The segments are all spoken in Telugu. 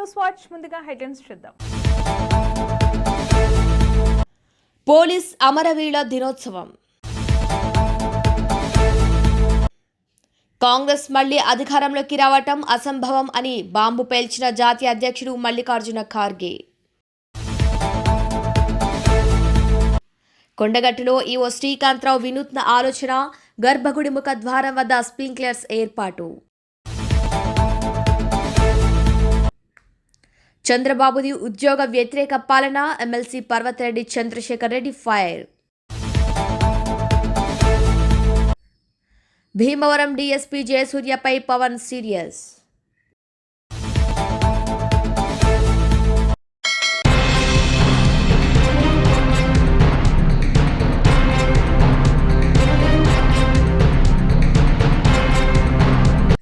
న్యూస్ వాచ్ ముందుగా హెడ్లైన్స్ చూద్దాం. పోలీస్ అమరవీరుల దినోత్సవం. కాంగ్రెస్ మళ్ళీ అధికారంలోకి రావటం అసంభవం అని బాంబు పేల్చిన జాతీయ అధ్యక్షుడు మల్లికార్జున ఖార్గే. కొండగట్టులో ఈవో శ్రీకాంత్రావు వినూత్న ఆలోచన గర్భగుడి ముఖ ద్వారం వద్ద స్ప్రింక్లర్స్ ఏర్పాటు. చంద్రబాబుది ఉద్యోగ వ్యతిరేక పాలన MLC Parvathareddy Chandrasekhar Reddy fire. Bhimavaram DSP జయసూర్యపై Pawan serious.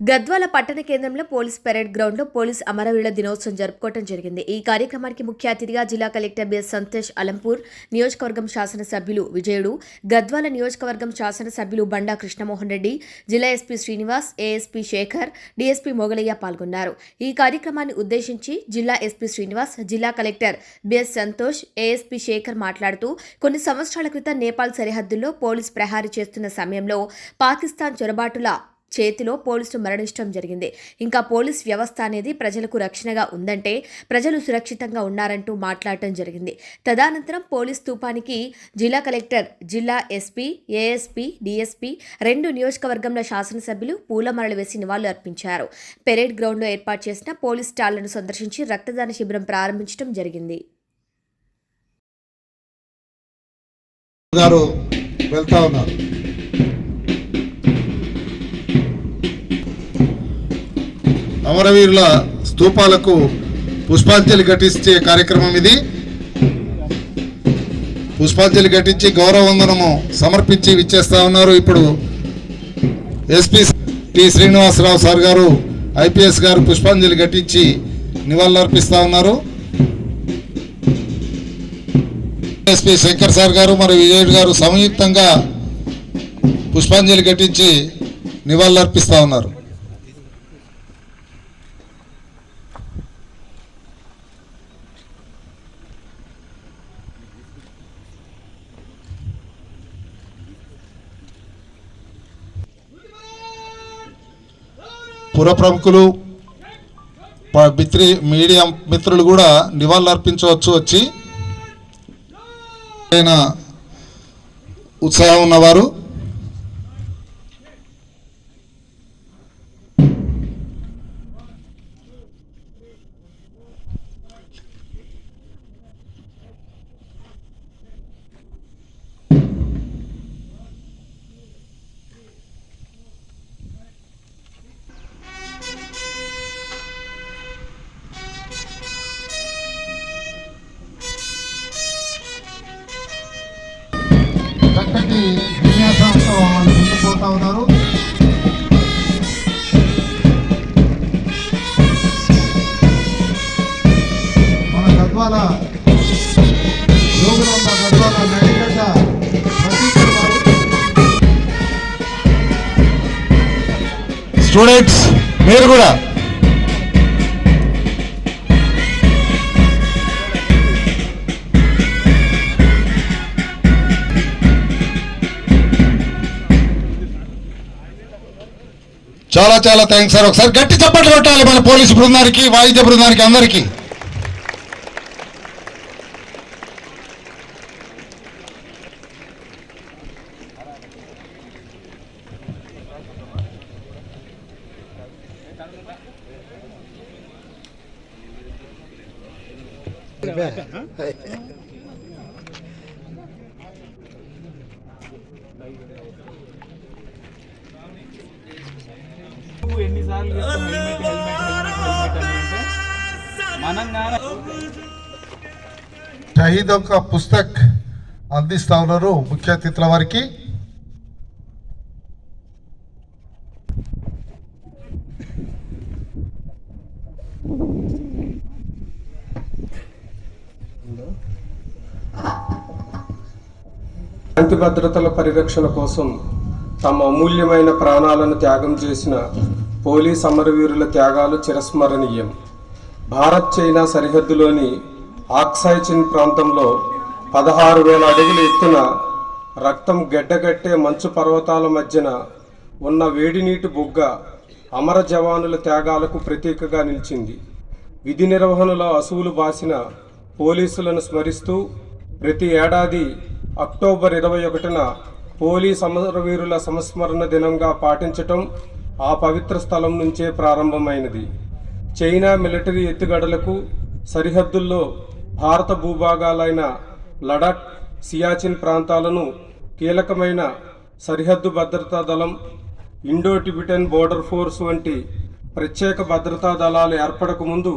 Gadwal పట్టణ కేంద్రంలో పోలీస్ పెరేడ్ గ్రౌండ్లో పోలీస్ అమరవీరుల దినోత్సవం జరుపుకోవడం జరిగింది. ఈ కార్యక్రమానికి ముఖ్య అతిథిగా జిల్లా కలెక్టర్ బిఎస్ సంతోష్ అలంపూర్ నియోజకవర్గం శాసనసభ్యులు విజయుడు గద్వాల నియోజకవర్గం శాసనసభ్యులు బండా కృష్ణమోహన్ రెడ్డి జిల్లా SP Srinivas ASP Sekhar DSP Mogalaiah పాల్గొన్నారు. ఈ కార్యక్రమాన్ని ఉద్దేశించి జిల్లా ఎస్పీ శ్రీనివాస్ జిల్లా collector BS Santosh ASP Sekhar మాట్లాడుతూ కొన్ని సంవత్సరాల క్రితం నేపాల్ సరిహద్దుల్లో పోలీస్ ప్రహారీ చేస్తున్న సమయంలో పాకిస్తాన్ చొరబాటుల చేతిలో పోలీసులు మరణించడం జరిగింది. ఇంకా పోలీస్ వ్యవస్థ అనేది ప్రజలకు రక్షణగా ఉందంటే ప్రజలు సురక్షితంగా ఉన్నారంటూ మాట్లాడటం జరిగింది. తదనంతరం పోలీస్ స్థూపానికి జిల్లా కలెక్టర్ జిల్లా ఎస్పీ ఏఎస్పీ డిఎస్పీ రెండు నియోజకవర్గంలో శాసనసభ్యులు పూలమరలు వేసి నివాళులు అర్పించారు. పెరేడ్ గ్రౌండ్లో ఏర్పాటు చేసిన పోలీస్ స్టాళ్ళను సందర్శించి రక్తదాన శిబిరం ప్రారంభించడం జరిగింది. గారు వెళ్తా ఉన్నారు. అమరవీరుల స్తూపాలకు పుష్పాంజలి ఘటించే కార్యక్రమం ఇది. పుష్పాంజలి ఘటించి గౌరవవందనము సమర్పించి విచ్చేస్తా ఉన్నారు. ఇప్పుడు SP T Srinivasa Rao sir garu IPS garu పుష్పాంజలి ఘటించి నివాళులర్పిస్తా ఉన్నారు. ఎస్పీ శంకర్ సార్ గారు మరియు విజయుడు గారు సంయుక్తంగా పుష్పాంజలి ఘటించి నివాళులర్పిస్తా ఉన్నారు. పుర ప్రముఖులు మిత్రి మీడియా మిత్రులు కూడా నివాళులర్పించవచ్చు. వచ్చి ఆయన ఉత్సాహం ఉన్నవారు. మీరు కూడా. చాలా చాలా థ్యాంక్స్ సార్ ఒకసారి గట్టి చప్పట్లు కొట్టాలి మన పోలీసు బృందానికి వాయిద్య బృందానికి అందరికీ. ఒక పుస్తక్ అందిస్తా ఉన్నారు ముఖ్య అతిథుల వారికి. శాంతి భద్రతల పరిరక్షణ కోసం తమ అమూల్యమైన ప్రాణాలను త్యాగం చేసిన పోలీస్ అమరవీరుల త్యాగాలు చిరస్మరణీయం. భారత్ చైనా సరిహద్దులోని ఆక్సాయ్చిన్ ప్రాంతంలో పదహారు వేల అడుగుల ఎత్తున రక్తం గెడ్డగట్టే మంచు పర్వతాల మధ్యన ఉన్న వేడినీటి బుగ్గ అమర జవానుల త్యాగాలకు ప్రతీకగా నిలిచింది. విధి నిర్వహణలో అసువులు బాసిన పోలీసులను స్మరిస్తూ ప్రతి ఏడాది అక్టోబర్ ఇరవై ఒకటిన పోలీస్ అమరవీరుల సంస్మరణ దినంగా పాటించటం ఆ పవిత్ర స్థలం నుంచే ప్రారంభమైనది. చైనా మిలిటరీ ఎత్తుగడలకు సరిహద్దుల్లో భారత భూభాగాలైన లడాక్ సియాచిన్ ప్రాంతాలను కీలకమైన సరిహద్దు భద్రతా దళం ఇండో టిబిటన్ బోర్డర్ ఫోర్స్ వంటి ప్రత్యేక భద్రతా దళాలు ఏర్పడక ముందు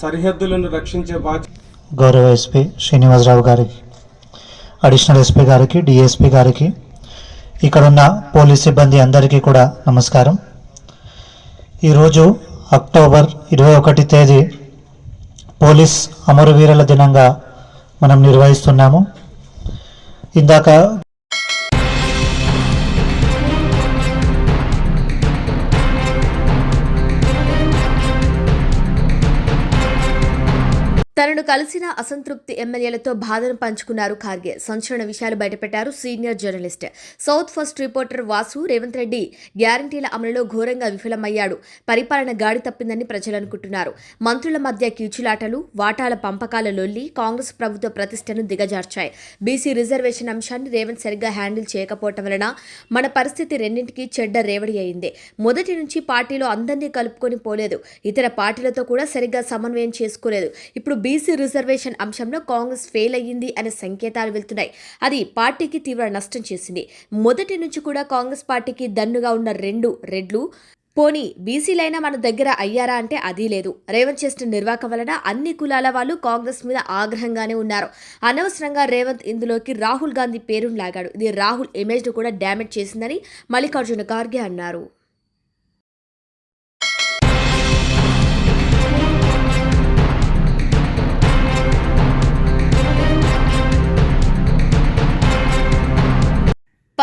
సరిహద్దులను రక్షించే బాధ్యత గౌరవ ఎస్పీ శ్రీనివాసరావు గారికి అడిషనల్ ఎస్పీ గారికి డిఎస్పీ గారికి ఇక్కడున్న పోలీస్ సిబ్బంది అందరికీ కూడా నమస్కారం. ఈరోజు అక్టోబర్ ఇరవై ఒకటి తేదీ పోలీస్ అమరవీరుల దినంగా మనం నిర్వహిస్తున్నాము. ఇందాక తను కలిసిన అసంతృప్తి ఎమ్మెల్యేలతో బాధను పంచుకున్నారు ఖార్గే. సంచలన విషయాలు బయటపెట్టారు senior journalist. South First reporter Vasu Revanth Reddy గ్యారంటీల అమలులో ఘోరంగా విఫలమయ్యాడు. పరిపాలన గాడి తప్పిందని ప్రజలనుకుంటున్నారు మంత్రుల మధ్య కీచులాటలు వాటాల పంపకాల లొల్లి కాంగ్రెస్ ప్రభుత్వ ప్రతిష్టను దిగజార్చాయి. బీసీ రిజర్వేషన్ అంశాన్ని రేవంత్ సరిగ్గా హ్యాండిల్ చేయకపోవటం వలన మన పరిస్థితి రెండింటికి చెడ్డ రేవడి అయింది. మొదటి నుంచి పార్టీలో అందరినీ కలుపుకొని పోలేదు. ఇతర పార్టీలతో కూడా సరిగ్గా సమన్వయం చేసుకోలేదు. ఇప్పుడు బీసీ రిజర్వేషన్ అంశంలో కాంగ్రెస్ ఫెయిల్ అయ్యింది అనే సంకేతాలు వెళ్తున్నాయి. అది పార్టీకి తీవ్ర నష్టం చేసింది. మొదటి నుంచి కూడా కాంగ్రెస్ పార్టీకి దన్నుగా ఉన్న రెండు రెడ్లు పోనీ బీసీలైనా మన దగ్గర అయ్యారా అంటే అది లేదు. రేవంత్ చేసిన నిర్వాకం వలన అన్ని కులాల వాళ్ళు కాంగ్రెస్ మీద ఆగ్రహంగానే ఉన్నారు. అనవసరంగా రేవంత్ ఇందులోకి రాహుల్ గాంధీ పేరును లాగాడు. ఇది రాహుల్ ఇమేజ్ను కూడా డ్యామేజ్ చేసిందని మల్లికార్జున ఖార్గే అన్నారు.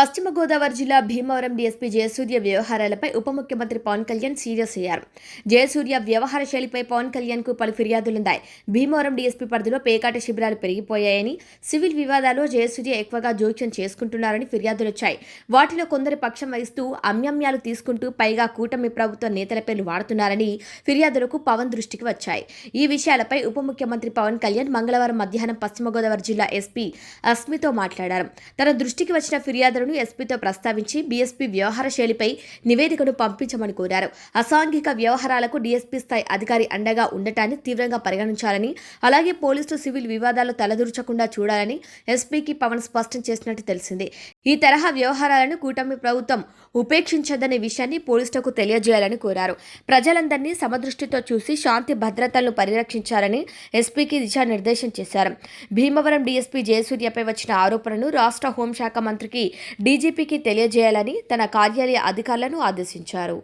పశ్చిమ గోదావరి జిల్లా భీమవరం డీఎస్పీ జయసూర్య వ్యవహారాలపై ఉప ముఖ్యమంత్రి పవన్ కళ్యాణ్ సీరియస్ అయ్యారు. జయసూర్య వ్యవహార శైలిపై పవన్ కళ్యాణ్కు పలు ఫిర్యాదులున్నాయి. భీమవరం డీఎస్పీ పరిధిలో పేకాట శిబిరాలు పెరిగిపోయాయని సివిల్ వివాదాల్లో జయసూర్య ఎక్కువగా జోక్యం చేసుకుంటున్నారని ఫిర్యాదులొచ్చాయి. వాటిలో కొందరి పక్షం వహిస్తూ అమ్యమ్యాలు తీసుకుంటూ పైగా కూటమి ప్రభుత్వ నేతల పేర్లు వాడుతున్నారని ఫిర్యాదులకు పవన్ దృష్టికి వచ్చాయి. ఈ విషయాలపై ఉప ముఖ్యమంత్రి పవన్ కళ్యాణ్ మంగళవారం మధ్యాహ్నం పశ్చిమ గోదావరి జిల్లా ఎస్పీ అస్మితో మాట్లాడారు. తన దృష్టికి వచ్చిన ఫిర్యాదులను ఎస్పీతో ప్రస్తావించి బీఎస్పీ వ్యవహార శైలిపై నివేదికను పంపించమని కోరారు. అసాంఘిక వ్యవహారాలకు డీఎస్పీ స్థాయి అధికారి అండగా ఉండటాన్ని తీవ్రంగా పరిగణించాలని అలాగే పోలీసులు సివిల్ వివాదాలు తలదూర్చకుండా చూడాలని ఎస్పీకి పవన్ స్పష్టం చేసినట్టు తెలిసింది. ఈ తరహా వ్యవహారాలను కూటమి ప్రభుత్వం ఉపేక్షించదనే విషయాన్ని పోలీసులకు తెలియజేయాలని కోరారు. ప్రజలందరినీ సమదృష్టితో చూసి శాంతి భద్రతలను పరిరక్షించాలని ఎస్పీకి దిశానిర్దేశం చేశారు. భీమవరం డీఎస్పీ జయసూర్యపై వచ్చిన ఆరోపణను రాష్ట్ర హోంశాఖ మంత్రికి డీజీపీకి తెలియజేయాలని తన కార్యాలయ అధికారులను ఆదేశించారు.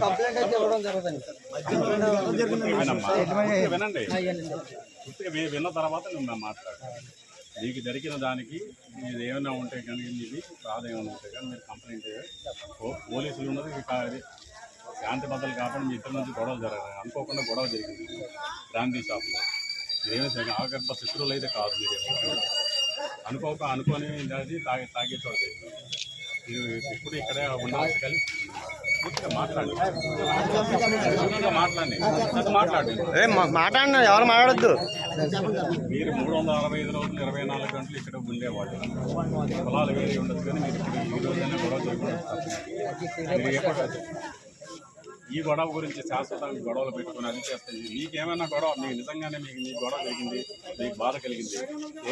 కంప్లైంట్ అయితే ఇవ్వడం జరుగుతుంది. వినండి విన్న తర్వాత నువ్వు మేము మాట్లాడు మీకు జరిగిన దానికి మీరు ఏమైనా ఉంటే కానీ మీది బాధ ఏమైనా ఉంటే కానీ మీరు కంప్లైంట్ పోలీసులు ఉన్నది ఇక శాంతి భద్రతలు కాకుండా మీ ఇద్దరి నుంచి గొడవ జరగదు అనుకోకుండా గొడవ జరిగింది. గాంధీ షాప్లో మీరేమో ఆగర్భ శిశువులు అయితే కాదు మీరు. అనుకోక అనుకొని అది తాగి తాగే చోట మీరు ఇప్పుడు ఇక్కడే ఉండాలి కలిసి అది మాట్లాడినా ఎవరు మాట్లాడద్దు. మీరు మూడు వందల అరవై ఐదు రోజులు ఇరవై నాలుగు గంటలు ఇక్కడ ఉండేవాళ్ళు. పొలాలు వేరే ఉండొచ్చు కానీ మీరు ఇప్పుడు ఈ రోజైనా గొడవ చేయకుండా మీరు ఏ గొడవ ఈ గొడవ గురించి శాశ్వతంగా గొడవలు పెట్టుకుని అది చేస్తాయి మీకేమైనా గొడవ మీకు నిజంగానే మీకు మీ గొడవ కలిగింది మీకు బాధ కలిగింది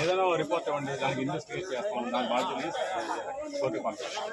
ఏదైనా ఓ రిపోర్ట్ ఇవ్వండి దానికి ఇన్వెస్టిగేట్ చేస్తాం దాని బాధ్యతని కోర్టు పంపిస్తాం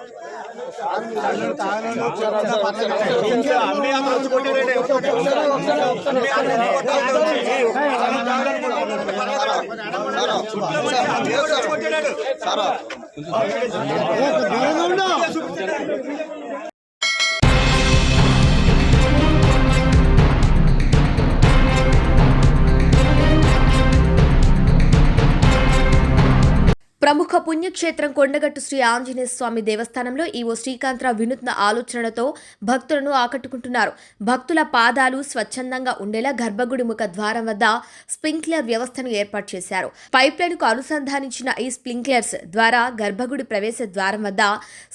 ప్రముఖ పుణ్యక్షేత్రం కొండగట్టు శ్రీ ఆంజనేయ స్వామి దేవస్థానంలో ఈవో శ్రీకాంతరావు వినూత్న ఆలోచనలతో భక్తులను ఆకట్టుకుంటున్నారు. భక్తుల పాదాలు స్వచ్ఛందంగా ఉండేలా గర్భగుడి ముఖ ద్వారం వద్ద స్ప్రింక్లర్ వ్యవస్థను ఏర్పాటు చేశారు. పైప్ లైన్కు అనుసంధానించిన ఈ స్ప్రింక్లర్స్ ద్వారా గర్భగుడి ప్రవేశ ద్వారం వద్ద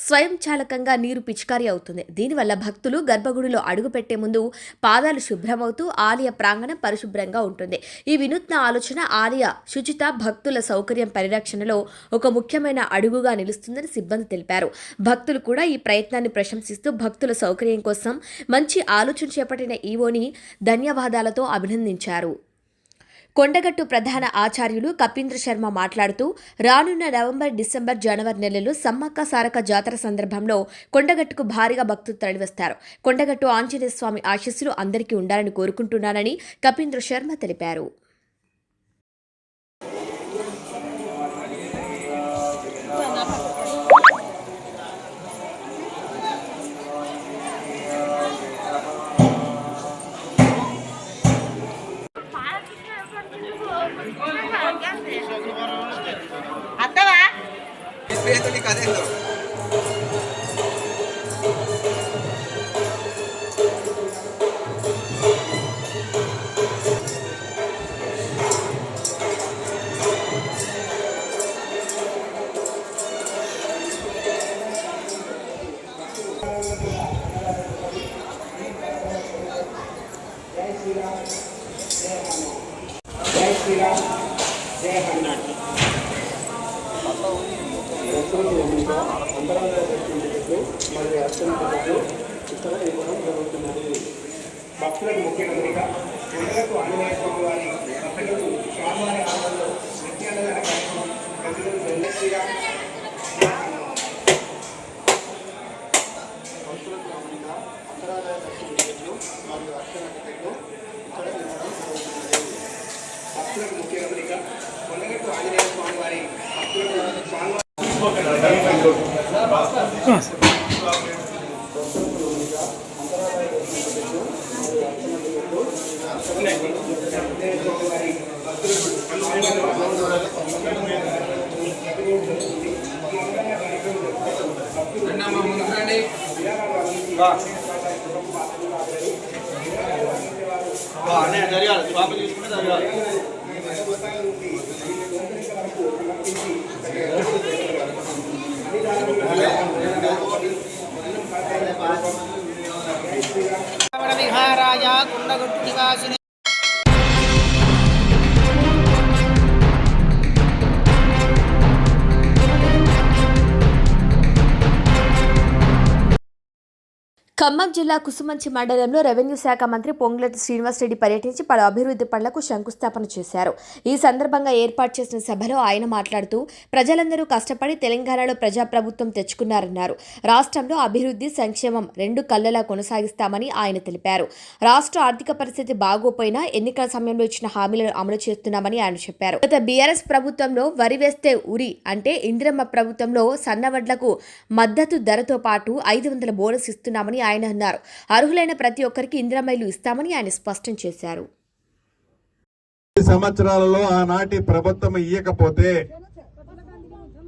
స్వయంచాలకంగా నీరు పిచికారీ అవుతుంది. దీనివల్ల భక్తులు గర్భగుడిలో అడుగుపెట్టే ముందు పాదాలు శుభ్రమవుతూ ఆలయ ప్రాంగణం పరిశుభ్రంగా ఉంటుంది. ఈ వినూత్న ఆలోచన ఆలయ శుచిత భక్తుల సౌకర్యం పరిరక్షణలో ఒక ముఖ్యమైన అడుగుగా నిలుస్తుందని సిబ్బంది తెలిపారు. భక్తులు కూడా ఈ ప్రయత్నాన్ని ప్రశంసిస్తూ భక్తుల సౌకర్యం కోసం మంచి ఆలోచన చేపట్టిన ఈవోని ధన్యవాదాలతో అభినందించారు. కొండగట్టు ప్రధాన ఆచార్యులు కపీంద్ర శర్మ మాట్లాడుతూ రానున్న నవంబర్ డిసెంబర్ జనవరి నెలల్లో సమ్మక్క సారక జాతర సందర్భంలో కొండగట్టుకు భారీగా భక్తులు తరలివస్తారు. కొండగట్టు ఆంజనేయ స్వామి ఆశీస్సులు అందరికీ ఉండాలని కోరుకుంటున్నానని కపీంద్ర శర్మ తెలిపారు. జరగాలి ఖమ్మం జిల్లా కుసుమంచి మండలంలో రెవెన్యూ శాఖ మంత్రి పొంగులటి శ్రీనివాసరెడ్డి పర్యటించి పలు అభివృద్ధి పనులకు శంకుస్థాపన చేశారు. ఈ సందర్భంగా ఏర్పాటు చేసిన సభలో ఆయన మాట్లాడుతూ ప్రజలందరూ కష్టపడి తెలంగాణలో ప్రజాప్రభుత్వం తెచ్చుకున్నారన్నారు. రాష్ట్రంలో అభివృద్ధి సంక్షేమం రెండు కళ్ళలా కొనసాగిస్తామని ఆయన తెలిపారు. రాష్ట్ర ఆర్థిక పరిస్థితి బాగోపోయినా ఎన్నికల సమయంలో ఇచ్చిన హామీలను అమలు చేస్తున్నామని ఆయన చెప్పారు. గత బీఆర్ఎస్ ప్రభుత్వంలో వరి వేస్తే ఉరి అంటే ఇందిరమ్మ ప్రభుత్వంలో సన్నవడ్లకు మద్దతు ధరతో పాటు ఐదు వందల బోనస్ ఇస్తున్నామని ఆయన అన్నారు. అర్హులైన ప్రతి ఒక్కరికి ఇందిరామైలు ఇస్తామని ఆయన స్పష్టం చేశారు. పది సంవత్సరాలలో ఆనాటి ప్రభుత్వం ఇయ్యకపోతే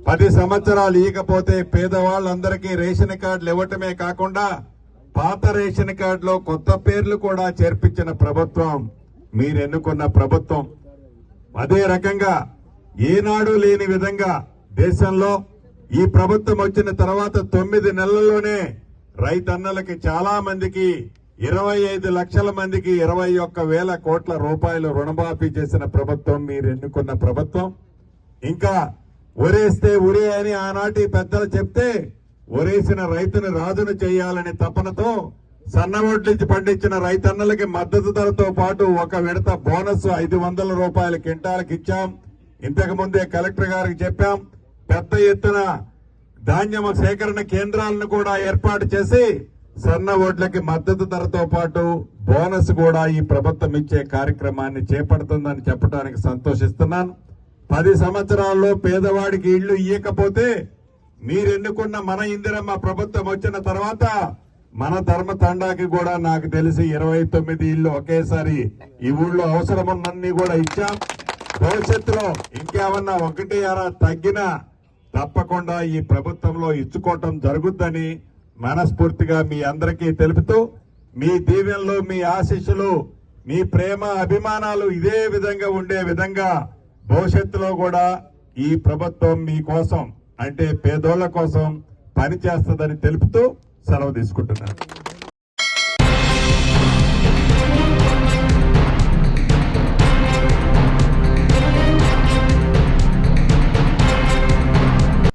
పది సంవత్సరాలు ఇయ్యకపోతే పేదవాళ్ళందరికీ రేషన్ కార్డులు ఇవ్వటమే కాకుండా పాత రేషన్ కార్డులో కొత్త పేర్లు కూడా చేర్పించిన ప్రభుత్వం మీరు ఎన్నుకున్న ప్రభుత్వం. అదే రకంగా ఏనాడు లేని విధంగా దేశంలో ఈ ప్రభుత్వం వచ్చిన తర్వాత తొమ్మిది నెలల్లోనే రైతన్నలకి చాలా మందికి ఇరవై ఐదు లక్షల మందికి ఇరవై ఒక్క వేల కోట్ల రూపాయలు రుణమాఫీ చేసిన ప్రభుత్వం మీరు ఎన్నుకున్న ప్రభుత్వం. ఇంకా ఒరేస్తే ఉరే అని ఆనాటి పెద్దలు చెప్తే ఒరేసిన రైతును రాజును చేయాలని తపనతో సన్నవడ్లించి పండించిన రైతన్నలకి మద్దతు ధరతో పాటు ఒక విడత బోనస్ ఐదు వందల రూపాయల కింటాలకు ఇచ్చాం. ఇంతకు ముందే కలెక్టర్ గారికి చెప్పాం పెద్ద ఎత్తున ధాన్యం సేకరణ కేంద్రాలను కూడా ఏర్పాటు చేసి సన్న ఓట్లకి మద్దతు ధరతో పాటు బోనస్ కూడా ఈ ప్రభుత్వం ఇచ్చే కార్యక్రమాన్ని చేపడుతుందని చెప్పడానికి సంతోషిస్తున్నాను. పది సంవత్సరాల్లో పేదవాడికి ఇళ్ళు ఇయ్యకపోతే మీరెన్నుకున్న మన ఇందిరమ్మ ప్రభుత్వం వచ్చిన తర్వాత మన ధర్మ తండాకి కూడా నాకు తెలిసి ఇరవై తొమ్మిది ఇల్లు ఒకేసారి ఈ ఊళ్ళో అవసరమున్నన్ని కూడా ఇచ్చాం. భవిష్యత్తులో ఇంకేమన్నా ఒకటి అరా తగ్గినా తప్పకుండా ఈ ప్రభుత్వంలో ఇచ్చుకోవటం జరుగుద్దని మనస్ఫూర్తిగా మీ అందరికీ తెలుపుతూ మీ దీవెనలు మీ ఆశీస్సులు మీ ప్రేమ అభిమానాలు ఇదే విధంగా ఉండే విధంగా భవిష్యత్తులో కూడా ఈ ప్రభుత్వం మీ కోసం అంటే పేదోళ్ళ కోసం పనిచేస్తుందని తెలుపుతూ సెలవు తీసుకుంటున్నాను.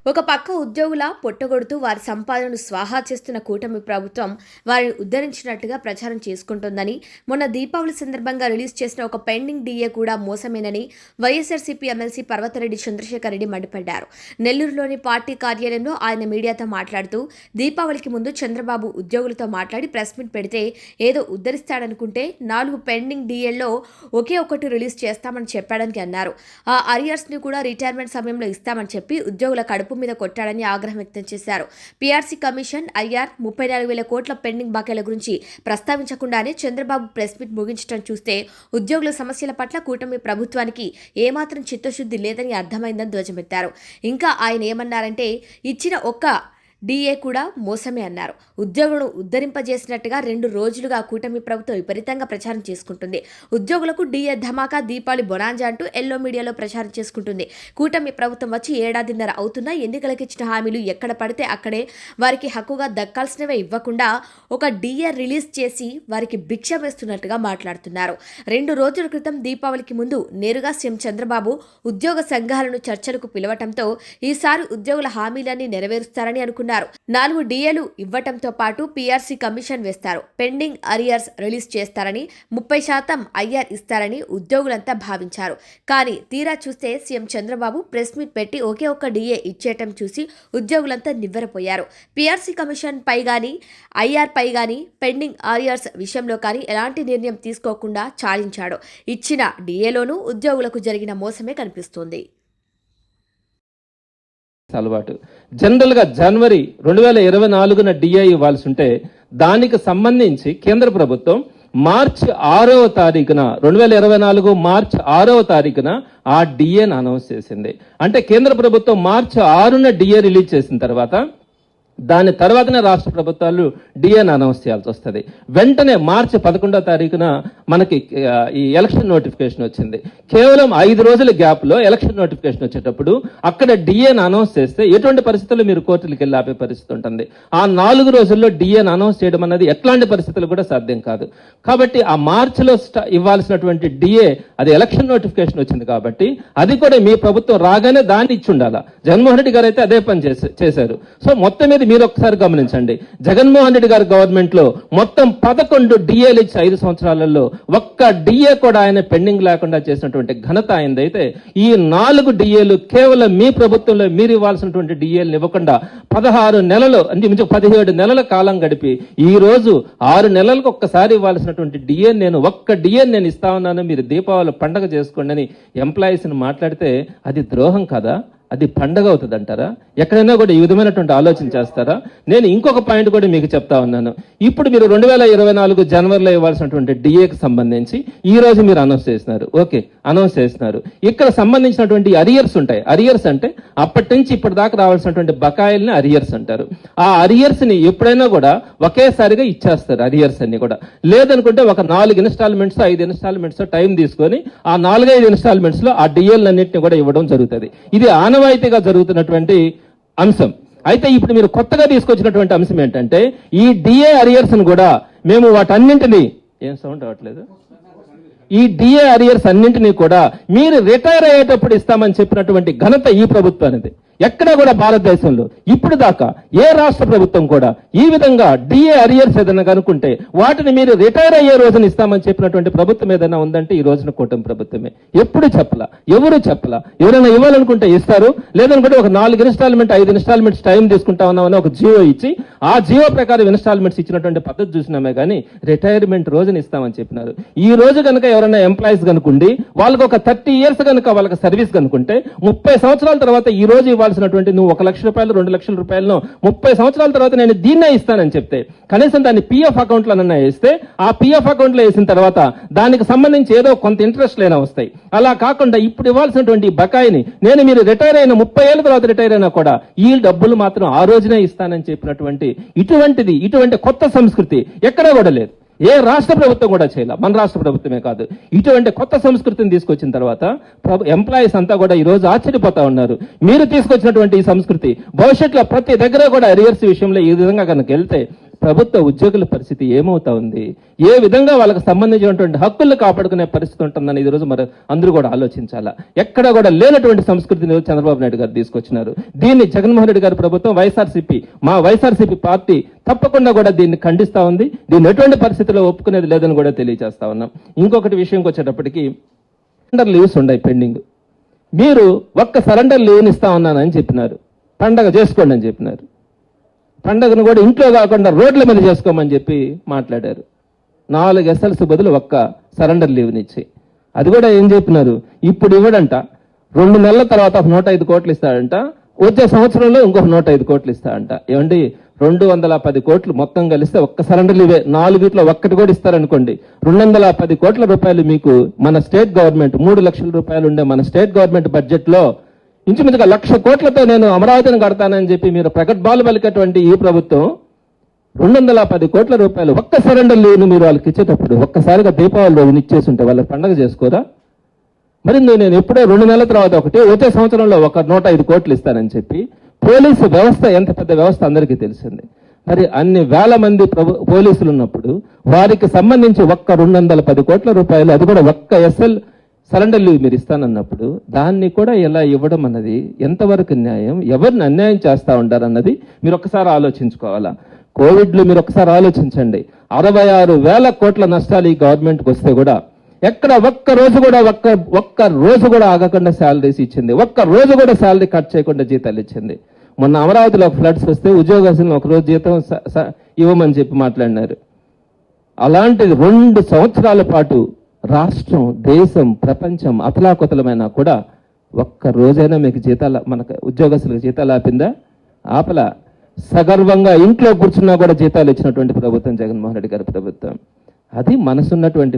ఒక పక్క ఉద్యోగుల పొట్టగొడుతూ వారి సంపాదనను స్వాహా చేస్తున్న కూటమి ప్రభుత్వం వారిని ఉద్ధరించినట్టుగా ప్రచారం చేసుకుంటోందని మొన్న దీపావళి సందర్భంగా రిలీజ్ చేసిన ఒక పెండింగ్ డీఏ కూడా మోసమేనని వైఎస్ఆర్సీపీ ఎమ్మెల్సీ పర్వతరెడ్డి చంద్రశేఖర్ రెడ్డి మండిపడ్డారు. నెల్లూరులోని పార్టీ కార్యాలయంలో ఆయన మీడియాతో మాట్లాడుతూ దీపావళికి ముందు చంద్రబాబు ఉద్యోగులతో మాట్లాడి ప్రెస్ మీట్ పెడితే ఏదో ఉద్ధరిస్తాడనుకుంటే నాలుగు పెండింగ్ డీఏల్లో ఒకే ఒకటి రిలీజ్ చేస్తామని చెప్పాడని అన్నారు. ఆ అరియర్స్ని కూడా రిటైర్మెంట్ సమయంలో ఇస్తామని చెప్పి ఉద్యోగుల కడుపు మీద కొట్టాడని ఆగ్రహం వ్యక్తం చేశారు. పీఆర్సీ కమిషన్ ఐఆర్ ముప్పై నాలుగు వేల కోట్ల పెండింగ్ బాకీల గురించి ప్రస్తావించకుండానే చంద్రబాబు ప్రెస్ మీట్ ముగించడం చూస్తే ఉద్యోగుల సమస్యల పట్ల కూటమి ప్రభుత్వానికి ఏమాత్రం చిత్తశుద్ధి లేదని అర్థమైందని ధ్వజమెత్తారు. ఇంకా ఆయన ఏమన్నారంటే ఇచ్చిన ఒక్క డీఏ కూడా మోసమే అన్నారు. ఉద్యోగులను ఉద్ధరింపజేసినట్టుగా రెండు రోజులుగా కూటమి ప్రభుత్వం విపరీతంగా ప్రచారం చేసుకుంటుంది. ఉద్యోగులకు డిఏ ధమాకా దీపావళి బొనాంజా అంటూ ఎల్లో మీడియాలో ప్రచారం చేసుకుంటుంది. కూటమి ప్రభుత్వం వచ్చి ఏడాదిన్నర అవుతున్నా ఎన్నికలకు ఇచ్చిన హామీలు ఎక్కడ పడితే అక్కడే వారికి హక్కుగా దక్కాల్సినవే ఇవ్వకుండా ఒక డిఏ రిలీజ్ చేసి వారికి భిక్ష వేస్తున్నట్టుగా మాట్లాడుతున్నారు. రెండు రోజుల క్రితం దీపావళికి ముందు నేరుగా సీఎం చంద్రబాబు ఉద్యోగ సంఘాలను చర్చలకు పిలవటంతో ఈసారి ఉద్యోగుల హామీలన్నీ నెరవేరుస్తారని అనుకున్నారు. నాలుగు డీఏలు ఇవ్వటంతో పాటు పీఆర్సీ కమిషన్ వేస్తారు. పెండింగ్ అరియర్స్ రిలీజ్ చేస్తారని ముప్పై శాతం ఐఆర్ ఇస్తారని ఉద్యోగులంతా భావించారు. కానీ తీరా చూస్తే సీఎం చంద్రబాబు ప్రెస్ మీట్ పెట్టి ఒకే ఒక్క డిఏ ఇచ్చేయటం చూసి ఉద్యోగులంతా నివ్వెరపోయారు. పీఆర్సీ కమిషన్ పై కానీ ఐఆర్ పై కానీ పెండింగ్ ఆరియర్స్ విషయంలో కానీ ఎలాంటి నిర్ణయం తీసుకోకుండా చాలించాడు. ఇచ్చిన డిఏలోనూ ఉద్యోగులకు జరిగిన మోసమే కనిపిస్తోంది. అలవాటు. జనరల్గా జనవరి రెండు వేల ఇరవై నాలుగున డిఐ ఇవ్వాల్సి ఉంటే దానికి సంబంధించి కేంద్ర ప్రభుత్వం మార్చ్ ఆరవ తారీఖున రెండు వేల ఇరవై నాలుగు మార్చ్ ఆరవ తారీఖున ఆ డిఏను అనౌన్స్ చేసింది. అంటే కేంద్ర ప్రభుత్వం మార్చ్ ఆరున డిఏ రిలీజ్ చేసిన తర్వాత దాని తర్వాతనే రాష్ట్ర ప్రభుత్వాలు డిఎన్ అనౌన్స్ చేయాల్సి వస్తుంది. వెంటనే మార్చి పదకొండో తారీఖున మనకి ఈ ఎలక్షన్ నోటిఫికేషన్ వచ్చింది. కేవలం ఐదు రోజుల గ్యాప్లో ఎలక్షన్ నోటిఫికేషన్ వచ్చేటప్పుడు అక్కడ డిఎన్ అనౌన్స్ చేస్తే ఎటువంటి పరిస్థితుల్లో మీరు కోర్టులకు వెళ్ళి ఆపే పరిస్థితి ఉంటుంది. ఆ నాలుగు రోజుల్లో డిఎన్ అనౌన్స్ చేయడం అనేది ఎట్లాంటి పరిస్థితులు కూడా సాధ్యం కాదు. కాబట్టి ఆ మార్చిలో ఇవ్వాల్సినటువంటి డిఏ అది ఎలక్షన్ నోటిఫికేషన్ వచ్చింది కాబట్టి అది కూడా మీ ప్రభుత్వం రాగానే దాన్ని ఇచ్చి ఉండాలా. జగన్మోహన్ రెడ్డి గారు అయితే అదే పని చేశారు. సో మొత్తం మీద మీరు ఒకసారి గమనించండి. జగన్మోహన్ రెడ్డి గారి గవర్నమెంట్లో మొత్తం పదకొండు డిఏలు ఇచ్చి ఐదు సంవత్సరాలలో ఒక్క డిఏ కూడా ఆయన పెండింగ్ లేకుండా చేసినటువంటి ఘనత ఆయనదైతే ఈ నాలుగు డిఏలు కేవలం మీ ప్రభుత్వంలో మీరు ఇవ్వాల్సినటువంటి డిఏలు ఇవ్వకుండా పదహారు నెలలు అంటే పదిహేడు నెలల కాలం గడిపి ఈ రోజు ఆరు నెలలకు ఒక్కసారి ఇవ్వాల్సినటువంటి డిఏ నేను ఒక్క డిఏ నేను ఇస్తా ఉన్నాను మీరు దీపావళి పండగ చేసుకోండి అని ఎంప్లాయీస్ని మాట్లాడితే అది ద్రోహం కదా? అది పండగ అవుతుంది అంటారా ఎక్కడైనా కూడా ఈ విధమైనటువంటి ఆలోచన చేస్తారా? నేను ఇంకొక పాయింట్ కూడా మీకు చెప్తా ఉన్నాను. ఇప్పుడు మీరు రెండు వేల ఇరవై నాలుగు జనవరిలో ఇవ్వాల్సినటువంటి డిఏకి సంబంధించి ఈ రోజు మీరు అనౌన్స్ చేసినారు. ఓకే అనౌన్స్ చేసినారు. ఇక్కడ సంబంధించినటువంటి అరియర్స్ ఉంటాయి. అరియర్స్ అంటే అప్పటి నుంచి ఇప్పటి దాకా రావాల్సినటువంటి బకాయిల్ని అరియర్స్ అంటారు. ఆ అరియర్స్ని ఎప్పుడైనా కూడా ఒకేసారిగా ఇచ్చేస్తారు అరియర్స్ అన్ని కూడా. లేదనుకుంటే ఒక నాలుగు ఇన్స్టాల్మెంట్స్ ఐదు ఇన్స్టాల్మెంట్స్ టైం తీసుకొని ఆ నాలుగైదు ఇన్స్టాల్మెంట్స్లో ఆ డిఏలన్నింటినీ కూడా ఇవ్వడం జరుగుతుంది. ఇది ఆనవాయితీగా జరుగుతున్నటువంటి అంశం. అయితే ఇప్పుడు మీరు కొత్తగా తీసుకొచ్చినటువంటి అంశం ఏంటంటే ఈ డిఏ అరియర్స్ కూడా మేము వాటన్నింటినీ ఏం సౌండ్ రావట్లేదు? ఈ డిఏ అరియర్స్ అన్నింటినీ కూడా మీరు రిటైర్ అయ్యేటప్పుడు ఇస్తామని చెప్పినటువంటి ఘనత ఈ ప్రభుత్వానిది. ఎక్కడా కూడా భారతదేశంలో. ఇప్పుడు దాకా ఏ రాష్ట్ర ప్రభుత్వం కూడా ఈ విధంగా డిఏ అరియర్స్ ఏదైనా కనుక్కుంటే వాటిని మీరు రిటైర్ అయ్యే రోజున ఇస్తామని చెప్పినటువంటి ప్రభుత్వం ఏదైనా ఉందంటే ఈ రోజున కూటమి ప్రభుత్వమే. ఎప్పుడు చెప్పలా? ఎవరు చెప్పలా? ఎవరైనా ఇవ్వాలనుకుంటే ఇస్తారు. లేదనుకుంటే ఒక నాలుగు ఇన్స్టాల్మెంట్ ఐదు ఇన్స్టాల్మెంట్స్ టైం తీసుకుంటా ఉన్నామని ఒక జియో ఇచ్చి ఆ జియో ప్రకారం ఇన్స్టాల్మెంట్స్ ఇచ్చినటువంటి పద్ధతి చూసినామే కానీ రిటైర్మెంట్ రోజున ఇస్తామని చెప్పినారు. ఈ రోజు కనుక ఎవరైనా ఎంప్లాయీస్ కనుకుండి వాళ్ళకి ఒక థర్టీ ఇయర్స్ కనుక వాళ్ళకి సర్వీస్ కనుకుంటే ముప్పై సంవత్సరాల తర్వాత ఈ రోజు ఇవ్వాల్సినటువంటి నువ్వు ఒక లక్ష రూపాయలు రెండు లక్షల రూపాయలను ముప్పై సంవత్సరాల తర్వాత నేను దీన్నే ఇస్తానని చెప్తే కనీసం దాన్ని పిఎఫ్ అకౌంట్ వేస్తే ఆ పిఎఫ్ అకౌంట్లో వేసిన తర్వాత దానికి సంబంధించి ఏదో కొంత ఇంట్రెస్ట్ లేనా వస్తాయి. అలా కాకుండా ఇప్పుడు ఇవ్వాల్సినటువంటి బకాయిని నేను మీరు రిటైర్ అయిన ముప్పై ఏళ్ళ తర్వాత రిటైర్ అయినా కూడా ఈ డబ్బులు మాత్రం ఆ రోజునే ఇస్తానని చెప్పినటువంటి ఇటువంటిది ఇటువంటి కొత్త సంస్కృతి ఎక్కడా కూడా లేదు. ఏ రాష్ట్ర ప్రభుత్వం కూడా చేయాల. మన రాష్ట్ర ప్రభుత్వమే కాదు. ఇటువంటి కొత్త సంస్కృతిని తీసుకొచ్చిన తర్వాత ఎంప్లాయీస్ అంతా కూడా ఈ రోజు ఆశ్చర్యపోతా ఉన్నారు. మీరు తీసుకొచ్చినటువంటి ఈ సంస్కృతి భవిష్యత్తులో ప్రతి దగ్గర కూడా అరియర్స్ విషయంలో ఈ విధంగా కనుక వెళ్తే ప్రభుత్వ ఉద్యోగుల పరిస్థితి ఏమవుతా ఉంది? ఏ విధంగా వాళ్ళకి సంబంధించినటువంటి హక్కులు కాపాడుకునే పరిస్థితి ఉంటుందని ఈ రోజు మరి అందరూ కూడా ఆలోచించాలా? ఎక్కడ కూడా లేనటువంటి సంస్కృతిని చంద్రబాబు నాయుడు గారు తీసుకొచ్చినారు. దీన్ని జగన్మోహన్ రెడ్డి గారి ప్రభుత్వం వైఎస్ఆర్సీపీ మా వైఎస్ఆర్సీపీ పార్టీ తప్పకుండా కూడా దీన్ని ఖండిస్తా ఉంది. దీన్ని ఎటువంటి పరిస్థితుల్లో ఒప్పుకునేది లేదని కూడా తెలియజేస్తా ఉన్నాం. ఇంకొకటి విషయంకి వచ్చేటప్పటికి సరెండర్ లీవ్స్ ఉన్నాయి పెండింగ్. మీరు ఒక్క సరెండర్ లీవ్ని ఇస్తా ఉన్నానని చెప్పినారు. పండగ చేసుకోండి అని చెప్పినారు. పండగను కూడా ఇంట్లో కాకుండా రోడ్ల మీద చేసుకోమని చెప్పి మాట్లాడారు. నాలుగు ఎస్ఎల్సీ బదులు ఒక్క సరెండర్ లీవ్నిచ్చి అది కూడా ఏం చెప్పినారు? ఇప్పుడు ఇవ్వడంట. రెండు నెలల తర్వాత ఒక నూట ఐదు కోట్లు ఇస్తాడంట. వచ్చే సంవత్సరంలో ఇంకొక నూట ఐదు కోట్లు ఇస్తాడంట. ఏమండి? రెండు వందల పది కోట్లు మొత్తం కలిస్తే ఒక్క సరెండర్ లీవే. నాలుగిట్లో ఒక్కటి కూడా ఇస్తారనుకోండి. రెండు వందల పది కోట్ల రూపాయలు మీకు మన స్టేట్ గవర్నమెంట్ మూడు లక్షల రూపాయలు ఉండే మన స్టేట్ గవర్నమెంట్ బడ్జెట్లో ఇంచుమించుగా లక్ష కోట్లతో నేను అమరావతిని కడతానని చెప్పి మీరు ప్రగట్బాలు పలికేటువంటి ఈ ప్రభుత్వం రెండు వందల పది కోట్ల రూపాయలు ఒక్క సరెండర్ లేని మీరు వాళ్ళకి ఇచ్చేటప్పుడు ఒక్కసారిగా దీపావళి రోజున ఇచ్చేసి ఉంటే వాళ్ళకి పండగ చేసుకోరా? మరి నేను ఎప్పుడో రెండు నెలల తర్వాత ఒకటి వచ్చే సంవత్సరంలో ఒక నూట ఐదు కోట్లు ఇస్తానని చెప్పి పోలీసు వ్యవస్థ ఎంత పెద్ద వ్యవస్థ అందరికీ తెలిసింది. మరి అన్ని వేల మంది ప్రభు పోలీసులు ఉన్నప్పుడు వారికి సంబంధించి ఒక్క రెండు వందల పది కోట్ల రూపాయలు అది కూడా ఒక్క ఎస్ఎల్ సరెండర్లు లీవ్ మీరు ఇస్తానన్నప్పుడు దాన్ని కూడా ఎలా ఇవ్వడం అన్నది ఎంతవరకు న్యాయం ఎవరిని అన్యాయం చేస్తూ ఉంటారన్నది మీరు ఒకసారి ఆలోచించుకోవాలా? కోవిడ్లో మీరు ఒకసారి ఆలోచించండి. అరవై ఆరు వేల కోట్ల నష్టాలు ఈ గవర్నమెంట్కి వస్తే కూడా ఎక్కడ ఒక్క రోజు కూడా ఒక్క ఒక్క రోజు కూడా ఆగకుండా శాలరీస్ ఇచ్చింది. ఒక్క రోజు కూడా శాలరీ కట్ చేయకుండా జీతాలు ఇచ్చింది. మొన్న అమరావతిలో ఫ్లడ్స్ వస్తే ఉద్యోగస్తులను ఒకరోజు జీతం స- స- ఇవ్వమని చెప్పి మాట్లాడినారు. అలాంటి రెండు సంవత్సరాల పాటు రాష్ట్రం దేశం ప్రపంచం అతలాకుతలమైనా కూడా ఒక్క రోజైనా మీకు జీతాల మనకు ఉద్యోగస్తులకు జీతాలు ఆపిందా? ఆపల. సగర్వంగా ఇంట్లో కూర్చున్నా కూడా జీతాలు ఇచ్చినటువంటి ప్రభుత్వం జగన్మోహన్ రెడ్డి గారి ప్రభుత్వం. అది మనసున్నటువంటి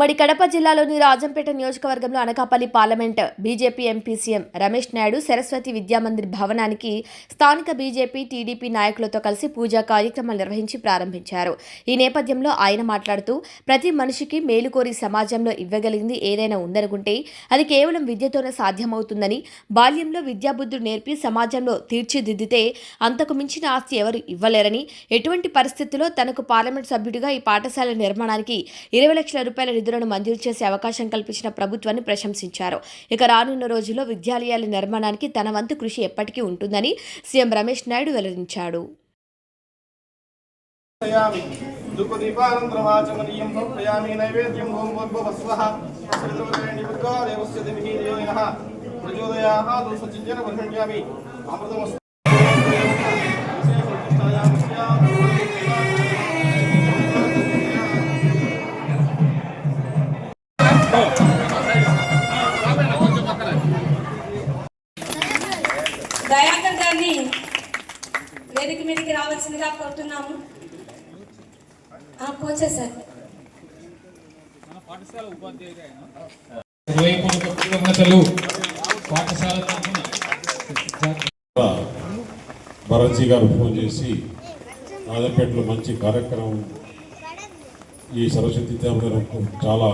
ఉమ్మడి కడప జిల్లాలోని రాజంపేట నియోజకవర్గంలో Anakapalli parliament BJP MP CM Ramesh Naidu Saraswathi Vidya Mandir భవనానికి స్థానిక బీజేపీ టీడీపీ నాయకులతో కలిసి పూజా కార్యక్రమాలు నిర్వహించి ప్రారంభించారు. ఈ నేపథ్యంలో ఆయన మాట్లాడుతూ ప్రతి మనిషికి మేలు కోరి సమాజంలో ఇవ్వగలిగింది ఏదైనా ఉందనుకుంటే అది కేవలం విద్యతోనే సాధ్యమవుతుందని బాల్యంలో విద్యాబుద్ధులు నేర్పి సమాజంలో తీర్చిదిద్దితే అంతకు మించిన ఆస్తి ఎవరు ఇవ్వలేరని ఎటువంటి పరిస్థితుల్లో తనకు పార్లమెంట్ సభ్యుడిగా ఈ పాఠశాల నిర్మాణానికి ఇరవై లక్షల రూపాయల నిధులను మంజూరు చేసే అవకాశం కల్పించిన ప్రభుత్వాన్ని ప్రశంసించారు. ఇక రానున్న రోజుల్లో విద్యాలయాల నిర్మాణానికి తన వంతు కృషి ఎప్పటికీ ఉంటుందని సీఎం రమేష్ నాయుడు వెల్లడించాడు. ధూపదీపానంతరవాచమనీయం మీదకి రావాల్సిందిగా కోరుతున్నాము. కోచే సార్. భరత్జీ గారు ఫోన్ చేసి రాజంపేటలో మంచి కార్యక్రమం ఈ సరస్వతి విద్యామందిరం చాలా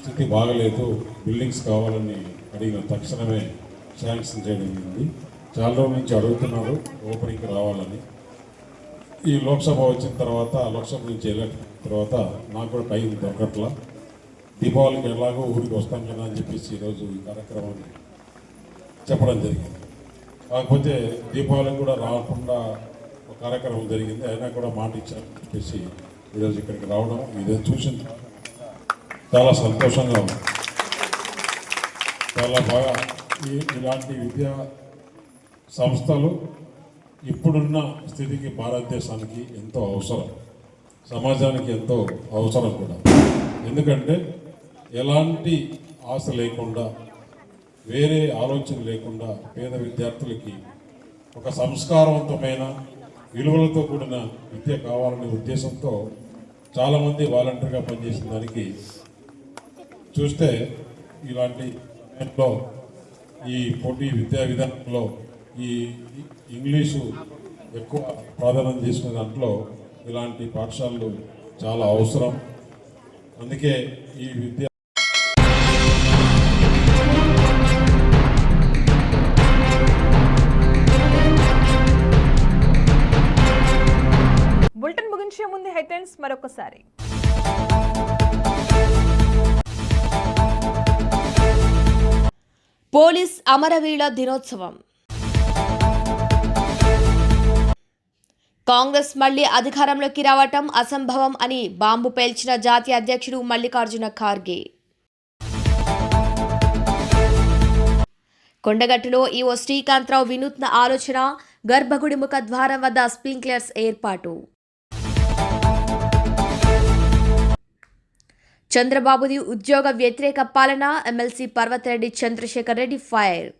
స్థితి బాగలేదు. బిల్డింగ్స్ కావాలని అడిగిన తక్షణమే శాంక్షన్ చేయడం జరిగింది. చాలా రోజుల నుంచి అడుగుతున్నారు ఓపెనింగ్కి రావాలని. ఈ లోక్సభ వచ్చిన తర్వాత లోక్సభ నుంచి వెళ్ళిన తర్వాత నాకు కూడా టైం దొరకట్లా. దీపావళికి ఎలాగో ఊరికి వస్తాం కదా అని చెప్పేసి ఈరోజు ఈ కార్యక్రమాన్ని చెప్పడం జరిగింది. కాకపోతే దీపావళికి కూడా రాకుండా ఒక కార్యక్రమం జరిగింది. అయినా కూడా మాట ఇచ్చారని చెప్పేసి ఈరోజు ఇక్కడికి రావడం ఇదే చూసిన చాలా సంతోషంగా ఉంది. చాలా బాగా ఈ ఇలాంటి విద్యా సంస్థలు ఇప్పుడున్న స్థితికి భారతదేశానికి ఎంతో అవసరం. సమాజానికి ఎంతో అవసరం కూడా. ఎందుకంటే ఎలాంటి ఆశ లేకుండా వేరే ఆలోచన లేకుండా పేద విద్యార్థులకి ఒక సంస్కారవంతమైన విలువలతో కూడిన విద్య కావాలనే ఉద్దేశంతో చాలామంది వాలంటీర్గా పనిచేసిన దానికి చూస్తే ఇలాంటి ఈ పోటీ విద్యా విధానంలో ఈ ఇంగ్లీషు ఎక్కువ ప్రాధాన్యం చేసిన దాంట్లో ఇలాంటి పాఠశాలలు చాలా అవసరం. అందుకే ఈ విద్య బులెటిన్ ముగించే ముందు హెడ్లైన్స్ మరొకసారి. పోలీస్ అమరవీర దినోత్సవం. కాంగ్రెస్ మళ్ళీ అధికారంలోకి రావటం అసంభవం అని బాంబు పేల్చిన జాతీయ అధ్యక్షుడు మల్లికార్జున ఖార్గే. కొండగట్టులో ఈవో శ్రీకాంత్రావు వినూత్న ఆలోచన గర్భగుడి ముఖ ద్వారం వద్ద స్ప్రింక్లర్స్ ఏర్పాటు. చంద్రబాబుది ఉద్యోగ వ్యతిరేక పాలన MLC Parvathireddy Chandrasekhar Reddy fire.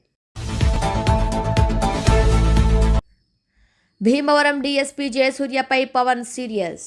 Bhimavaram DSP జయసూర్యపై Pawan serious